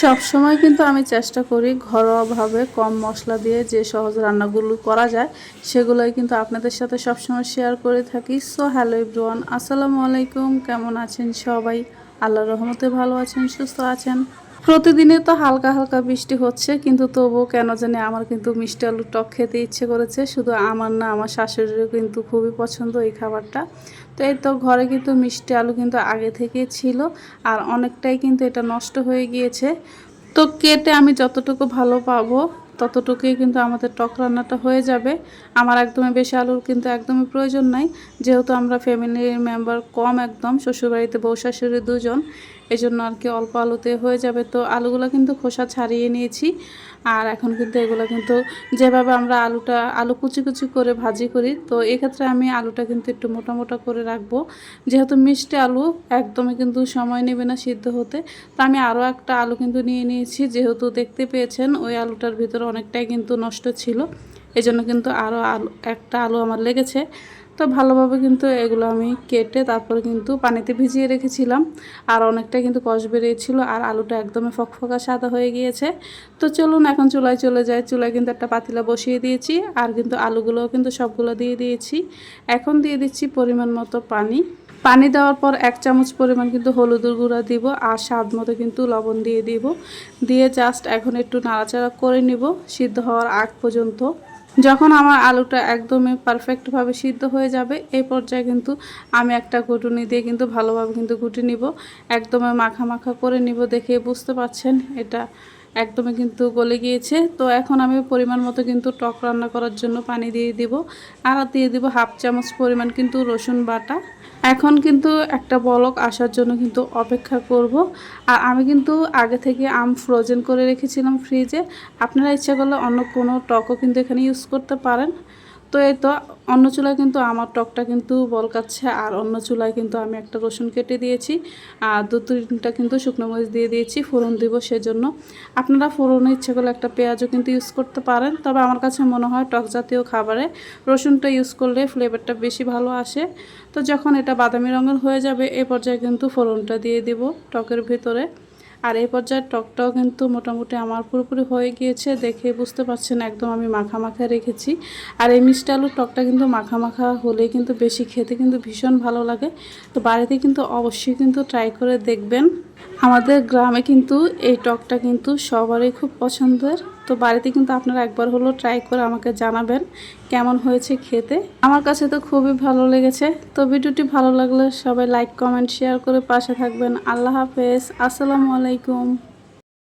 সব সময় কিন্তু আমি চেষ্টা করি ঘরোয়াভাবে কম মশলা দিয়ে যে সহজ রান্নাগুলো করা যায়, সেগুলোই কিন্তু আপনাদের সাথে সবসময় শেয়ার করে থাকি। সো হ্যালো এভরিওয়ান আসসালামু আলাইকুম, কেমন আছেন সবাই? আল্লাহ রহমতে ভালো আছেন, সুস্থ আছেন? প্রতিদিনে তো হালকা হালকা বৃষ্টি হচ্ছে, কিন্তু তবুও কেন জানি আমার কিন্তু মিষ্টি আলু টক খেতে ইচ্ছে করেছে। শুধু আমার না, আমার শাশুড়িরও কিন্তু খুবই পছন্দ এই খাবারটা। তো এই তো ঘরে কিন্তু মিষ্টি আলু কিন্তু আগে থেকেই ছিল, আর অনেকটাই কিন্তু এটা নষ্ট হয়ে গিয়েছে। তো কেটে আমি যতটুকু ভালো পাবো, ততটুকুই কিন্তু আমাদের টক রান্নাটা হয়ে যাবে। আমার একদমই বেশি আলুর কিন্তু একদমই প্রয়োজন নাই। যেহেতু আমরা ফ্যামিলির মেম্বার কম একদম, শ্বশুরবাড়িতে বউ শাশুড়ি দুজন এই জন্য আর কি অল্প আলুতে হয়ে যাবে। তো আলুগুলো কিন্তু খোসা ছাড়িয়ে নিয়েছি। আর এখন কিন্তু এগুলো কিন্তু যেভাবে আমরা আলুটা, আলু কুচি কুচি করে ভাজি করি, তো এক্ষেত্রে আমি আলুটা কিন্তু একটু মোটা মোটা করে রাখব। যেহেতু মিষ্টি আলু, একদমই কিন্তু সময় নেবে না সিদ্ধ হতে। তো আমি আরও একটা আলু কিন্তু নিয়ে নিয়েছি। যেহেতু দেখতে পেয়েছেন, ওই আলুটার ভিতরে অনেকটাই কিন্তু নষ্ট ছিল। এই জন্য কিন্তু আরও আলু, একটা আলু আমার লেগেছে। তো ভালোভাবে কিন্তু এগুলো আমি কেটে তারপরে কিন্তু পানিতে ভিজিয়ে রেখেছিলাম। আর অনেকটা কিন্তু কষ বেরিয়েছিল আর আলুটা একদমই ফকফকা সাদা হয়ে গিয়েছে। তো চলুন এখন চুলায় চলে যায় চুলায় কিন্তু একটা পাতিলা বসিয়ে দিয়েছি আর কিন্তু আলুগুলোও কিন্তু সবগুলো দিয়ে দিয়েছি। এখন দিয়ে দিচ্ছি পরিমাণ মতো পানি। পানি দেওয়ার পর এক চামচ পরিমাণ কিন্তু হলুদের গুঁড়া দিব আর স্বাদ মতো কিন্তু লবণ দিয়ে দিব। দিয়ে জাস্ট এখন একটু নাড়াচাড়া করে নিব। সিদ্ধ হওয়ার আগ পর্যন্ত। যখন আমার আলুটা একদমই পারফেক্টভাবে সিদ্ধ হয়ে যাবে, এই পর্যায়ে কিন্তু আমি একটা ঘুটুনি দিয়ে কিন্তু ভালোভাবে কিন্তু ঘুটে নিব। একদমই মাখা মাখা করে নিব দেখে বুঝতে পারছেন এটা। একদমই কিন্তু গলে গিয়েছে। তো এখন আমি পরিমাণ মতো কিন্তু টক রান্না করার জন্য পানি দিয়ে দিব। আর দিয়ে দিব হাফ চামচ পরিমাণ কিন্তু রসুন বাটা। এখন কিন্তু একটা বলক আসার জন্য কিন্তু অপেক্ষা করব। আর আমি কিন্তু আগে থেকে আম ফ্রোজেন করে রেখেছিলাম ফ্রিজে আপনারা ইচ্ছা করলে অন্য কোনো টকও কিন্তু এখানে ইউজ করতে পারেন। তো এই তো অন্য চুলায় কিন্তু আমার টকটা কিন্তু বলকাচ্ছে, আর অন্য চুলায় কিন্তু আমি একটা রসুন কেটে দিয়েছি, আর দু তিনটা কিন্তু শুকনো মরিচ দিয়ে দিয়েছি, ফোড়ন দিব সেজন্য। আপনারা ফোড়নে ইচ্ছে করলে একটা পেঁয়াজও কিন্তু ইউজ করতে পারেন, তবে আমার কাছে মনে হয় টক জাতীয় খাবারে রসুনটা ইউজ করলে ফ্লেভারটা বেশি ভালো আসে। তো যখন এটা বাদামি রঙের হয়ে যাবে, এ পর্যায়ে কিন্তু ফোড়নটা দিয়ে দিব টকের ভিতরে। আর এই পর্যায়ে টকটাও কিন্তু মোটামুটি আমার পুরোপুরি হয়ে গিয়েছে, দেখে বুঝতে পারছেন একদম আমি মাখা মাখা রেখেছি। আর এই মিষ্টি আলুর টকটা কিন্তু মাখা মাখা হলেই কিন্তু বেশি খেতে কিন্তু ভীষণ ভালো লাগে। তো বাড়িতে কিন্তু অবশ্যই কিন্তু ট্রাই করে দেখবেন। আমাদের গ্রামে কিন্তু এই টকটা কিন্তু সবারই খুব পছন্দের। তো বাড়িতে কিন্তু আপনারা একবার হলো ট্রাই করে আমাকে জানাবেন কেমন হয়েছে খেতে। আমার কাছে তো খুবই ভালো লেগেছে। তো ভিডিওটি ভালো লাগলে সবাই লাইক কমেন্ট শেয়ার করে পাশে থাকবেন। আল্লাহ হাফেজ। আসসালামু আলাইকুম।